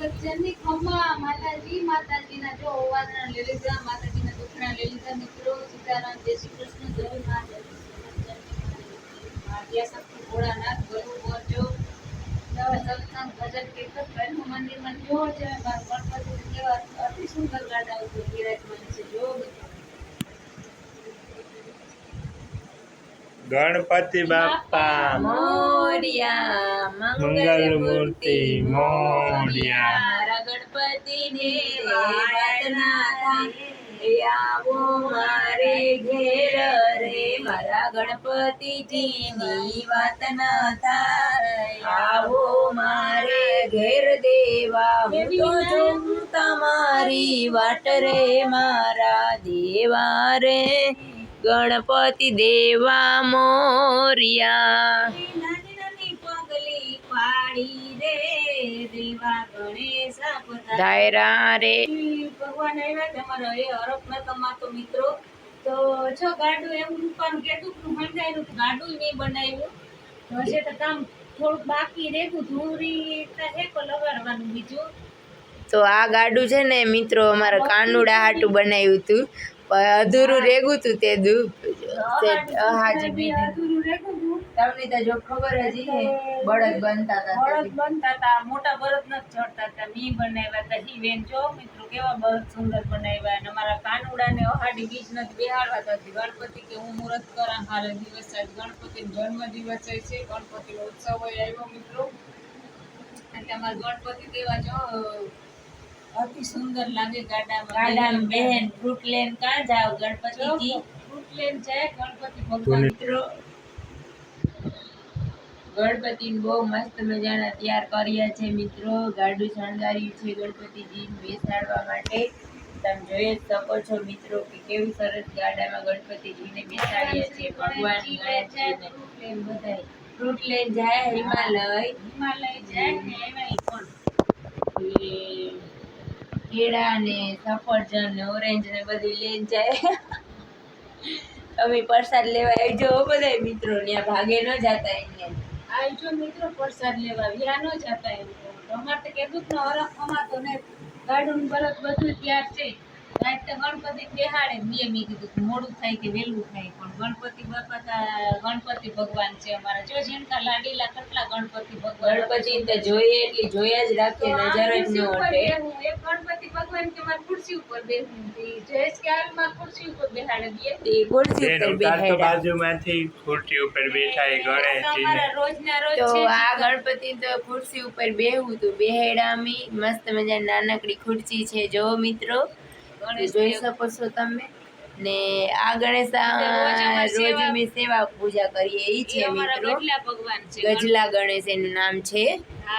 જગતજનની ખમા માતાજી, માતાજીના જો ઓવાદના લઈ લીધા, માતાજીના દુખણા લઈ લીધા. મિત્રો, સીતારામ, જય શ્રી કૃષ્ણ, જય મા, જય શક્તિ ભોળાનાથ ગરુ બોલજો સત્સંગ ભજન કીર્તન કરીને મંદિરમાં જો ગણપતિ કેવા અતિ સુંદર ગાડા ઉપર બિરાજમાન છે. જો મિત્રો ગણપતિ બાપા મોરિયા મંગલ મૂર્તિ મોરિયા વાતના થાય આવો મારે ઘેર રે મારા ગણપતિજીની વાત ના થાય. આવો મારે ઘેર દેવા હું તો જોઉં તમારી વાટ રે મારા દેવા રે. ગણપતિ દેવા મોરિયા. નાની નાની પગલી પાડી દેવા ગણેશ ધાયરા રે. ભગવાન આવ્યા તમારો એ હરફના તમાતો મિત્રો. તો જો ગાડું એમ પણ કેટલું સમજાયું કે ગાડું નહીં બનાવ્યું. હશે તો કામ થોડુંક બાકી રહેતું ધૂરી હેકો લગાડવાનું બીજું. તો આ ગાડું છે ને મિત્રો અમારા કાનુડા હાટું બનાવ્યું હતું. અધૂરું રેગું તું તે હાજી તમને તો જો ખબર જ છે બળદ બનતા હતા બળદ બનતા હતા મોટા બળદ નથી ચડતા હતા મી બનાવ્યા હતા હી બેન જો મિત્રો કેવા બળદ સુંદર બનાવ્યા અને અમારા કાનુડાને અહાડી બીજ નથી બેહાડવા તો ગણપતિ કે હું મુહૂર્ત કરા હારે દિવસ આજ ગણપતિ જન્મ દિવસ છે ગણપતિનો ઉત્સવ હોય આવ્યો મિત્રો. અને અમારા ગણપતિ દેવા જો અતિ સુંદર લાગે ગાડામાં ગાડામાં બેન ફ્રૂટ લેન કાં જાવ ગણપતિજી ફ્રૂટ લેન જાય ગણપતિ ભગવાન. મિત્રો ગણપતિને બહુ મસ્ત મજાના તૈયાર કર્યા છે મિત્રો. ગાડું શણગાર્યું છે ગણપતિજી બેસાડવા માટે. તમે જોઈ જ શકો છો મિત્રો કે કેવી સરસ ગાડામાં ગણપતિજીને બેસાડીએ છીએ ભગવાન ગણેશજીને બધાય. ફ્રૂટ લઈને જાય હિમાલય. હિમાલય જાય ને એમાં પણ. કેળા ને સફરજન ને ઓરેન્જ ને બધું લઈને જાય. અમે પ્રસાદ લેવા આવજો બધા મિત્રો, ત્યાં ભાગે ન જતા એને આવજો મિત્રો, પ્રસાદ લેવા વ્યા ન જતા એને અમારે તો કેટલું જ ને હરખ અમાતો ને ગાડું બરત બધું ત્યાર છે. રાત તો ગણપતિ બેહાડે. મેં મેં કીધું કે મોડું થાય કે વહેલું થાય. પણ ગણપતિ બાપા તા ગણપતિ ભગવાન છે અમારા. જો જેનકા લાડીલા કેટલા ગણપતિ ભગવાન ગણપતિ તો જોઈએ એટલી જોયા જ રાખીએ નજર જ ન હટે એક ગણપતિ ભગવાન કે મારી ખુરશી ઉપર બેસવું જયેશ કે હાલમાં ખુરશી ઉપર બેહાડે બે. એ ખુરશી ઉપર બેહાડે. બાજુમાંથી ખુરશી ઉપર બેઠા એ રોજ તો આ ગણપતિ તો ખુરશી ઉપર બેહવું તું બેહેડામી મસ્ત મજા નાનકડી ખુરશી છે. જો મિત્રો. જોઈ શકો છો તમે. ને આ ગણેશ રોજ અમે સેવા પૂજા કરીએ એ છે મિત્રો. ગજલા ગણેશ એનું નામ છે.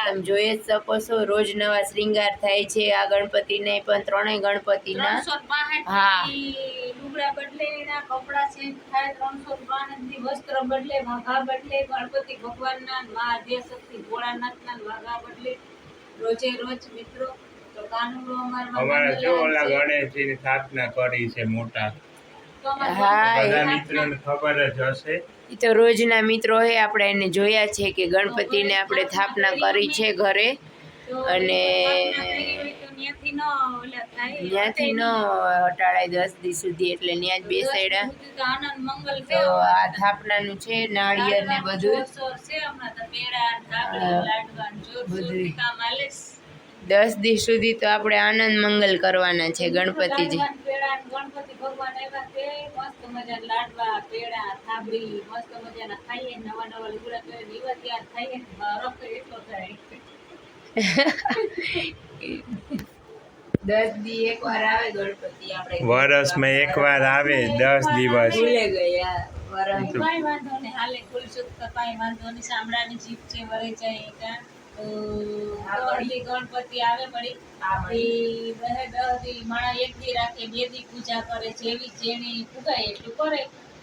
તમે જોઈ જ શકો છો રોજ નવા શ્રીંગાર થાય છે. આ ગણપતિને પણ ત્રણેય ગણપતિના હા. લુગડા બદલે એના કપડા ચેન્જ થાય ત્રણસો ની વસ્ત્ર બદલે વાઘા બદલે ગણપતિ ભગવાનના મા શક્તિ ભોળાનાથના વાઘા બદલે રોજે રોજ મિત્રો. અમારા જો ઓલા ગણેશજીની સ્થાપના કરી છે મોટા. હા બધા મિત્રોને ખબર જ હશે. એ તો રોજના મિત્રો હે આપણે એને જોયા છે કે ગણપતિને આપણે સ્થાપના કરી છે ઘરે. અને ત્યાંથી ન હટાડાય દસ દી સુધી એટલે ત્યાં જ બેસાડ્યા. તો આ સ્થાપનાનું છે નાળિયેર ને બધું બધું દસ દી સુધી તો આપણે આનંદ મંગલ કરવાના છે ગણપતિજી. ગણપતિ ભગવાન આવ્યા તે મસ્ત મજા લાડવા પેડા થાબડી મસ્ત મજાના ખાઈએ નવા નવા લુગડા પહેરીને દીવા તૈયાર ખાઈએ રફ એટલો થાય. દી એક વાર આવે ગણપતિ આપણે. વરસમાં એકવાર આવે દસ દિવસ. ભૂલે ગયા. વરસ કાંઈ વાંધો નહીં હાલે કુલ શુદ્ધ કાંઈ વાંધો નહીં સાંભળાની જીભ છે વરે જાય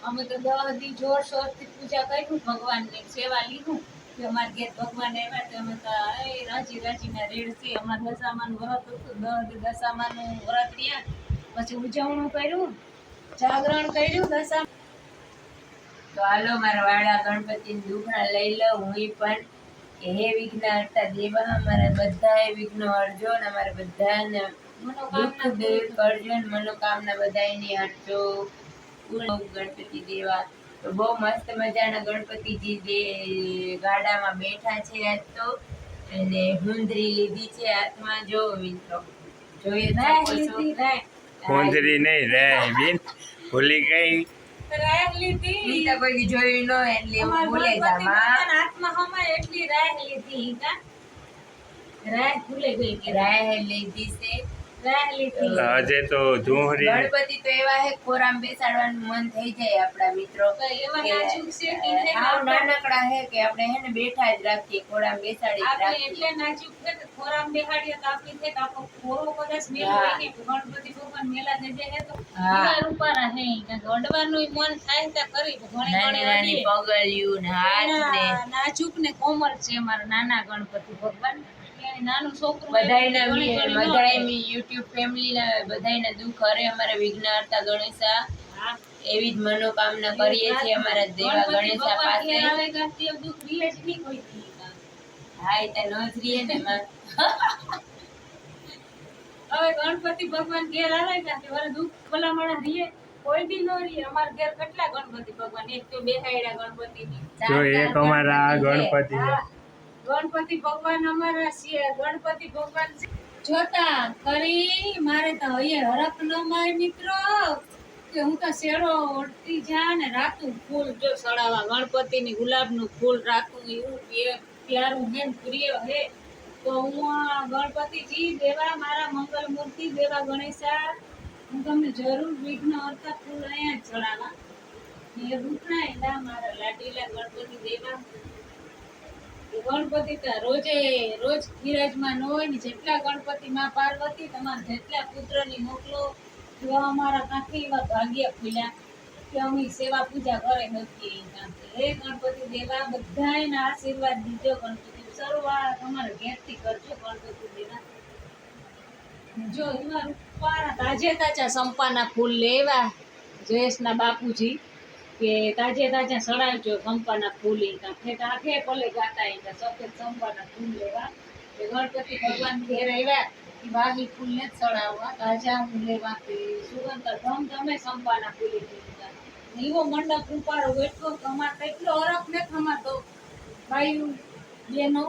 અમે તો દહ જોર શોરથી પૂજા કર્યું ભગવાનની સેવા લીધું. અમારા ભગવાન આવ્યા અમે તો, એ રાજી, રાજીના રેડથી અમારા દશામાનું વ્રત હતું, દહ દશામાનું વ્રત રહ્યા. પછી ઉજવણું કર્યું, જાગરણ કર્યું દશા તો હાલો, મારા વાળા ગણપતિની દુખણા લઈ લઉં, હું પણ કે હે વિઘ્ન હર્તા દેવા અમારા બધાએ વિઘ્નો હરજો અને અમારા બધાને દુઃખ દૂર કરજો અને મનોકામના બધાની હટજો ગણપતિ દેવા. તો બહુ મસ્ત મજાના ગણપતિજી જે ગાડામાં બેઠા છે આજ તો. અને હુંદરી લીધી છે હાથમાં. જો મિત્રો જોઈએ. કુંદરી નહીં રે બેન ભૂલી ગઈ. રાહ લીધી. ઈ તો કોઈ જોયું ન એટલે ભૂલે જામાં હાથમાં હમાય એટલી રાહ લીધી કા? રાહ ભૂલે ગઈ કે રાહ લીધી છે હજે તો ઝુંહરી. ગણપતિ તો એવા હે ખોરામ બેસાડવાનું મન થઈ જાય આપણા મિત્રો. કે આપણે- નાનકડા હે કે આપણે હે ને બેઠા જ રાખીએ ખોરામ બેસાડી આપણે એટલે નાજુક છે કે ખોરામ બેહાડીએ તો આપણી છે કે આખો ખોરો કદાચ મેલો હોય ને કે ગણપતિ ભગવાન મેલા થઈ જાય તો હા. દીવા રૂપારા હે. કાંઈક અડવાનુંય મન થાય ત્યાં કરી તો ઘણી ઘણી નાની. પગલિયું ને હાથ ને નાજુક ને કોમળ છે અમારા નાના ગણપતિ ભગવાન. નાનું છોકરું બધાયના એવું ઘણી ઘણી ન થાય. બધાય યુટ્યુબ ફેમિલીના બધાયના દુઃખ. હરે અમારા વિઘ્નહર્તા ગણેશા એવી જ મનોકામના કરીએ છીએ અમારા દેવા ગણેશા પાસે. દુઃખ રીએ જ નહીં કોઈથી. હા એ તો ન જ રહીએ ને માં હવે ગણપતિ ભગવાન ઘેર આવે ત્યાં તે વળી દુઃખ ભલા માણા રીએ? કોઈ બી ન રીએ. અમારા ઘેર કેટલા ગણપતિ ભગવાન? એક તો બેહાડ્યા ગણપતિ જો એક અમારા ગણપતિ હા, ગણપતિ ભગવાન અમારા છે ગણપતિ ભગવાન જોતા કરી મારે તો હૈયે હરખ ન માય મિત્રો, કે હું તો શેરો ઓળતી જા ને રાતું ફૂલ. જો સડાવા ગણપતિની ગુલાબનું ફૂલ રાતું એવું પ્યારું હે પ્રિય હે. તો હું ગણપતિજી, દેવા મારા મંગલ મૂર્તિ, દેવા ગણેશા, હું તમને જરૂર વિઘ્ન હરતા ફૂલ અહીંયા જ ચડાવવા. એ રૂપણા એના મારા લાડીલા ગણપતિ દેવા. ગણપતિ રોજે રોજ બિરાજમાન હોય ને જેટલા ગણપતિ માં પાર્વતી તમારા જેટલા પુત્રની મોકલો એવા અમારા કાંઠી એવા ભાગ્ય ખુલ્યા કે અમે સેવા પૂજા કરે નથી હે ગણપતિ દેવા, બધાયના આશીર્વાદ દીજો ગણપતિ શરૂઆત અમારે ઘેરથી કરજો ગણપતિ દેવા. જો એમાં રૂપાના તાજે તાજા સંપાના ફૂલ લેવા જયેશના બાપુજી કે તાજે તાજા સડાવજો સંપાના ફૂલ ઇંકા કાં ઠેઠ પલે ગાતા ઇંકા સફેદ સંપાના ફૂલ લેવા. એ ગણપતિ ભગવાન ઘેર આવ્યા ઈ બાગી ફૂલને જ સડાવવા તાજા લેવા કે સુગંધ ધમ ધમે સંપાના ફૂલી ઇંકા એવો મંડપ ઉપાડો એટલો કમા કેટલો અરફ ને ખમાતો ભાઈ બેનો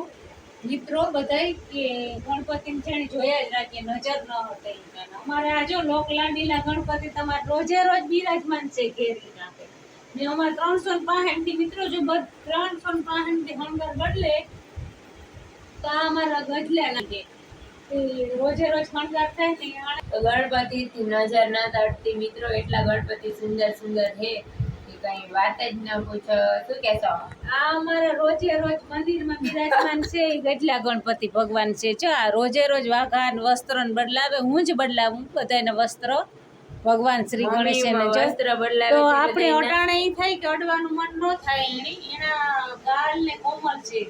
મિત્રો બધાય કે ગણપતિને છેને જોયા જ રાખીએ, નજર ન હટે. અમારે આ જો લોક લાડીલા ગણપતિ તમારે રોજે રોજ બિરાજમાન છે ઘેરી નાખે ને અમારે ત્રણસો પાંસઠથી મિત્રો જો ત્રણસો પાંસઠથી હણગાર બદલે તો આ અમારા ગજલા લાગે. રોજે રોજ હણગાર થાય ને તો ગણપતિ થી નજર ના તડતી મિત્રો એટલા ગણપતિ સુંદર સુંદર છે કે કઈ વાત જ ન પૂછો. શું કેશો આ અમારા રોજે રોજ મંદિરમાં બિરાજમાન છે એ ગજલા ગણપતિ ભગવાન છે. જો આ રોજે રોજ વાઘાન ને બદલાવે હું જ બદલાવું બધાને વસ્ત્રો. ભગવાન શ્રી ગણેશ એને જો તો છે આપણે અટાણે એ થાય કે અડવાનું મન ન થાય. એની એના ગાલ ને કોમળ છે.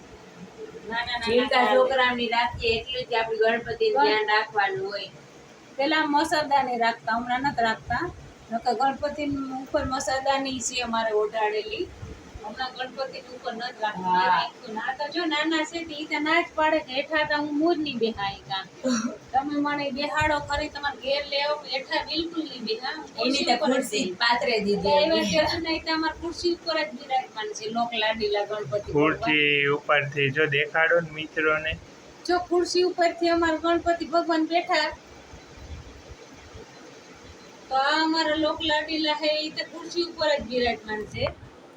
જીવતા છોકરાની રાખીએ એટલું જ આપણે ગણપતિ ધ્યાન રાખવાનું હોય. પેલા મસરદા ને રાખતા હમણાં નથી રાખતા. નકર ગણપતિ ઉપર મસરદાની છે અમારે ઓઢાડેલી હમણાં ગણપતિ ઉપર નથી રાખતા હા. ના તો જો નાના છે તે તો ના જ પાડે. કે હેઠા તો હું મૂરની બેહાય કાં. તમે મને બેહાડો ખરી તમારે ઘેર લેવો હેઠા બિલકુલ નહીં બેહા એની તો ખુરશી પાથરે દીધી એવા એની. નહીં તો અમારે ખુરશી ઉપર જ બિરાજમાન છે. લોક લાડીલા ગણપતિ ભગવાન. ખુરશી ઉપરથી જો દેખાડો ને મિત્રોને. જો ખુરશી ઉપરથી અમારા ગણપતિ ભગવાન બેઠા. તો આ અમારા લોક લાડીલા હે એ તો ખુરશી ઉપર જ બિરાજમાન છે.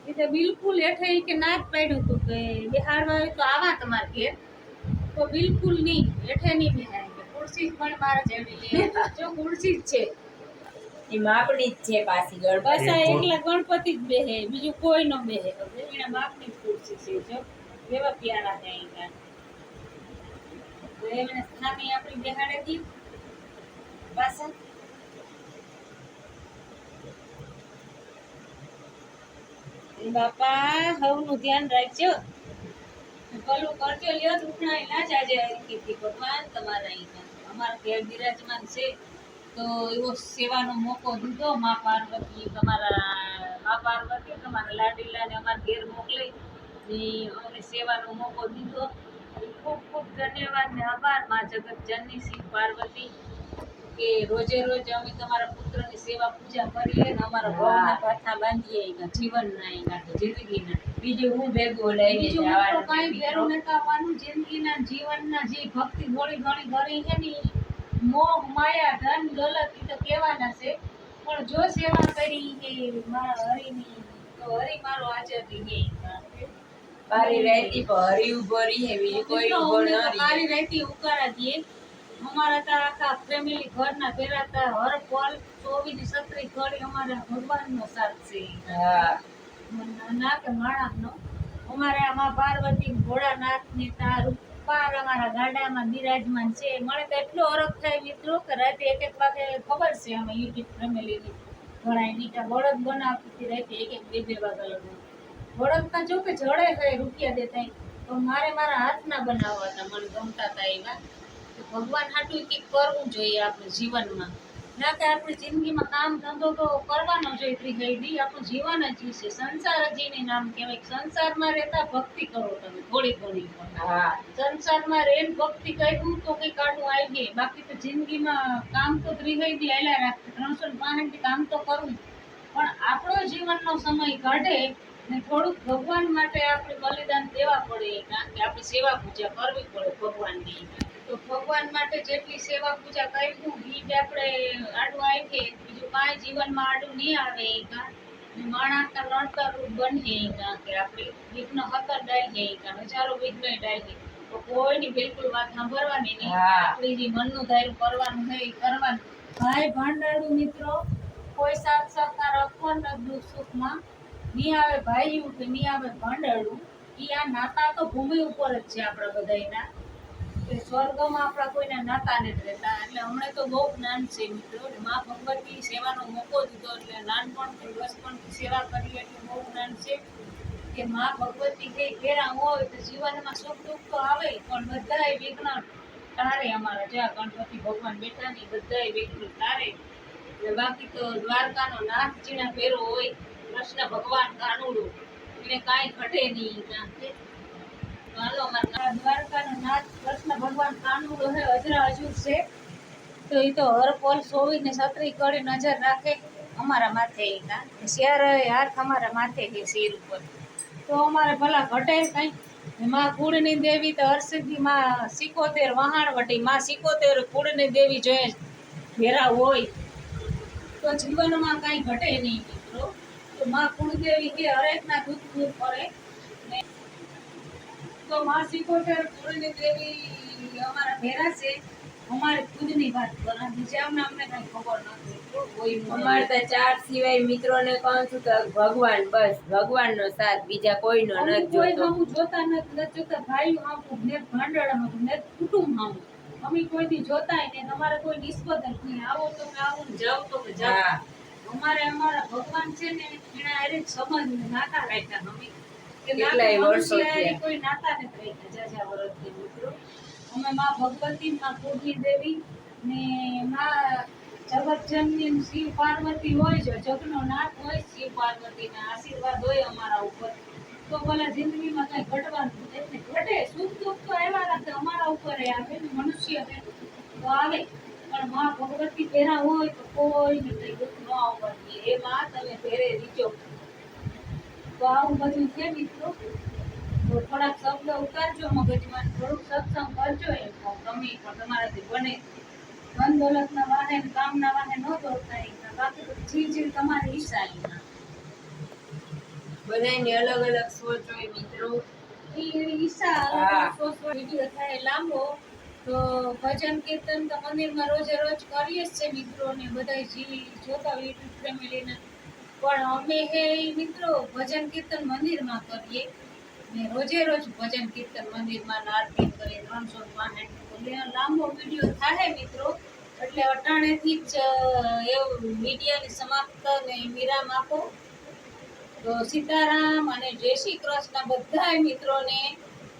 એ તો બિલકુલ હેઠે કે ના જ પાડ્યું હતું કે બિહારવા હોય તો આવા તમારે ઘેર તો બિલકુલ નહીં હેઠે નહીં બિહાય કે. ખુરશી જ પણ મારા જેવી જો ખુરશી જ છે. એ જ છે પાછી બસ ગણપતિ આ એકલા ગણપતિ જ બેહે બીજું કોઈ ન બેહે. તો એના બાપની જ ખુરશી છે જો. કેવા પ્યારા છે અહીંયા તો એમને સ્થાની આપણી બેહાડે દી પાછા? બાપા, હવનું ધ્યાન રાખજો. પેલું કરજો. લ્યો, દુખણાય ના આજે કીધી ભગવાન તમારા અહીંયા અમારા ઘેર બિરાજમાન છે. તો એવો સેવાનો મોકો દીધો. મા પાર્વતી તમારા, મા પાર્વતી તમારા લાડીલાને અમારા ઘેર મોકલી. ને અમને સેવાનો મોકો દીધો. ખૂબ ખૂબ ધન્યવાદ ને આભાર, મા જગત જનની શિવ પાર્વતી. કે રોજે રોજ અમે તમારા પુત્રની સેવા પૂજા કરીએ ને અમારા ભવના પાથા બાંધીએ એના જીવનના એના જિંદગીના બીજું હું ભેગું લઈને બીજું હું તો જવાનું કાંઈ મિત્રો. ભેરું નથી જિંદગીના જીવનના જે ભક્તિ થોડી ઘણી કરી છે ને મોહ માયા ધન દોલત તો કહેવાના છે. પણ જો સેવા કરી કે મારા હરિની તો હરી મારો રહી. જાય પારી રહેતી પણ હરી ઊભો રહીએ બીજું કોઈ ઊભો ન તો કાળી રહેતી ઉકારા દઈએ અમારા તો આખા ફેમિલી ઘરના પહેરાતા હર પલ ચોવીસ સત્રી ઘડી અમારા ભગવાનનો સાથ છે. ના કે અમારે આમાં પાર્વતી ભોળાનાથની તારું પાર અમારા ગાડામાં બિરાજમાન છે. મને તો એટલો ઓળખ થાય મિત્રો કે રાતે એક એક વાગે ખબર છે અમે યુટ્યુબ ફેમિલીની. ઘણા નીટા બળદ બનાવતી રાતે એક એક બે બે વાગ્યા લગી બળદના જો કે જડે રૂપિયા દેતા તો મારે મારા હાથના બનાવવા હતા મને ગમતા હતા એવા. તો ભગવાન હાટું કંઈક કરવું જોઈએ આપણે જીવનમાં. ના કે આપણે જિંદગીમાં કામ ધંધો તો કરવાનો જ એટલી ગઈ દી આપણું જીવન જ છે. સંસાર જ એને નામ કહેવાય. સંસારમાં રહેતા ભક્તિ કરો તમે થોડી ઘણી. સંસારમાં રેન ભક્તિ કર્યું તો કંઈ કાઢું આવી ગઈ બાકી તો જિંદગીમાં કામ તો ત્રિગઈ દી આયલા રાખે. ત્રણસો ને પાંસઠ કામ તો કરવું પણ આપણો જીવનનો સમય કાઢે ને થોડુંક ભગવાન માટે આપણે બલિદાન દેવા પડે. કારણ કે આપણે સેવા પૂજા કરવી પડે ભગવાનની. તો ભગવાન માટે જેટલી સેવા પૂજા કર્યું એ જ આપણે આડું આવી બીજું કાંઈ જીવનમાં આડું નહીં આવે એ કાં માણસના નડતર રૂપ બનીએ એ કાં કે આપણે વિઘ્ન હતર ડાલીએ એ કાં હજારો વિઘ્ન ડાલીએ તો કોઈની બિલકુલ વાત સાંભળવાની નહીં. આપણી જે મનનું ધાર્યું કરવાનું એ કરવાનું. ભાઈ ભાંડાળું મિત્રો કોઈ સાથ સહકાર આપવો ને દુઃખ સુખમાં નહીં આવે ભાઈ કે નહીં આવે ભાંડાળું એ આ નાતા તો ભૂમિ ઉપર જ છે આપણા બધાયના. કે સ્વર્ગમાં આપણા કોઈના નાતા નથી રહેતા. એટલે હમણે તો બહુ જ્ઞાન છે મિત્રો. ને મા ભગવતી સેવાનો મોકો દીધો. એટલે નાનપણથી, બચપણથી સેવા કરી એટલે બહુ જ્ઞાન છે કે મા ભગવતી કે ઘેરા હોય તો જીવનમાં સુખ દુઃખ તો આવે પણ બધાય વિઘ્ન તારે અમારા જ્યાં ગણપતિ ભગવાન બેઠા ને બધાય વિઘ્ન તારે. એટલે બાકી તો દ્વારકાનો નાથ જીણા પહેરો હોય, કૃષ્ણ ભગવાન કાનુડું એને કાંઈ ઘટે નહીં હાલો મારા દ્વારકાનો નાથ કૃષ્ણ ભગવાન કાનુડો હે અજરા અજુર છે તો એ તો હર પલ સોવીને છત્રી કરી નજર રાખે અમારા માથે કાં શેર હાથ અમારા માથે છે શેર ઉપર તો અમારે ભલા ઘટે કઈ માં કુળની દેવી તો હરસિદ્ધિ માં સિકોતેર વહાણવટી માં સિકોતેર કુળની દેવી જોઈએ ભેરા હોય તો જીવનમાં કાંઈ ઘટે નહીં મિત્રો. તો માં કુળદેવી કે હરેકના દુઃખ દૂર કરે ને તો માં સિકોતેર કુળની દેવી અમારા ભેરા છે. અમારે ખુદની વાત કરો બીજા અમને કાંઈ ખબર નથી. અમારે તો ચાર સિવાય મિત્રોને કહું છું તો ભગવાન બસ ભગવાનનો સાથ બીજા કોઈનો નથી કોઈ હમું જોતા નથી. જોતા. ભાઈ હામું ને ભાંડળ હામું ને કુટુંબ હામું. અમે કોઈ દી જોતાય ને તમારે કોઈ નિસ્બત જ નહીં. આવો તો આવો જાઓ તો જાઓ. અમારે અમારા ભગવાન છે ને એના અરે સંબંધ નાતા રાખ્યા અમે. કેટલાય વર્ષો થયા. કોઈ નાતા નથી રાખ્યા જાજા વર્ષથી મિત્રો. અમે માં ભગવતી માં કુળની દેવી ને માં જગતજનની શિવ પાર્વતી હોય છે જગનો નાથ હોય શિવ પાર્વતીના આશીર્વાદ હોય અમારા ઉપર. તો ભલા જિંદગીમાં કઈ ઘટવાનું એટલે ઘટે સુખ દુઃખ તો આવ્યા રાખે અમારા ઉપર આવે મનુષ્ય તો આવે. પણ માં ભગવતી પહેરા હોય તો કોઈ કઈ દુઃખ ન આવવાની. એ માં તમે પહેરે રીચો. તો આવું બધું છે મિત્રો. તો થોડાક શબ્દ ઉતારજો મગજમાં થોડુંક સત્સંગ કરજો એ ગમે પણ તમારાથી બને. ધન દોલતના વાહે ને કામના વાહે ન દોરતા બાકી જી જી તમારી એના બધાની અલગ અલગ સોચ હોય મિત્રો. લાંબો. તો ભજન કીર્તન તો મંદિરમાં રોજે રોજ કરીએ જ છે મિત્રો ને બધા જી જોતા હોય યુટ્યુબ ફેમિલીના પણ અમે હે મિત્રો ભજન કીર્તન મંદિરમાં કરીએ. ને રોજે રોજ ભજન કીર્તન મંદિરમાં આરતી કરીએ, ત્રણસો પાંસઠ લાંબો વીડિયો થાય મિત્રો. એટલે અટાણેથી જ એવું મીડિયાની સમાપ્ત ને વિરામ આપો. તો સીતારામ અને જય શ્રી કૃષ્ણ બધા મિત્રોને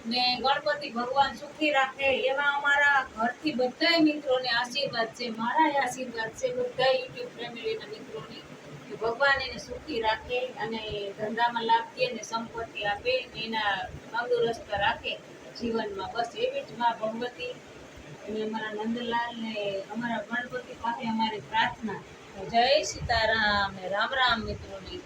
ને ગણપતિ ભગવાન સુખી રાખે એવા અમારા ઘરથી બધા મિત્રોને આશીર્વાદ છે મારા આશીર્વાદ છે બધા યુટ્યુબ ફેમિલીના મિત્રોને. ભગવાન એને સુખી રાખે અને ધંધામાં લાભ દે અને સંપત્તિ આપે એના તંદુરસ્ત રાખે જીવનમાં. બસ એવી જ માં ભગવતી અને અમારા નંદલાલ ને અમારા ગણપતિ પાસે અમારી પ્રાર્થના. જય સીતારામ રામ રામ મિત્રોની.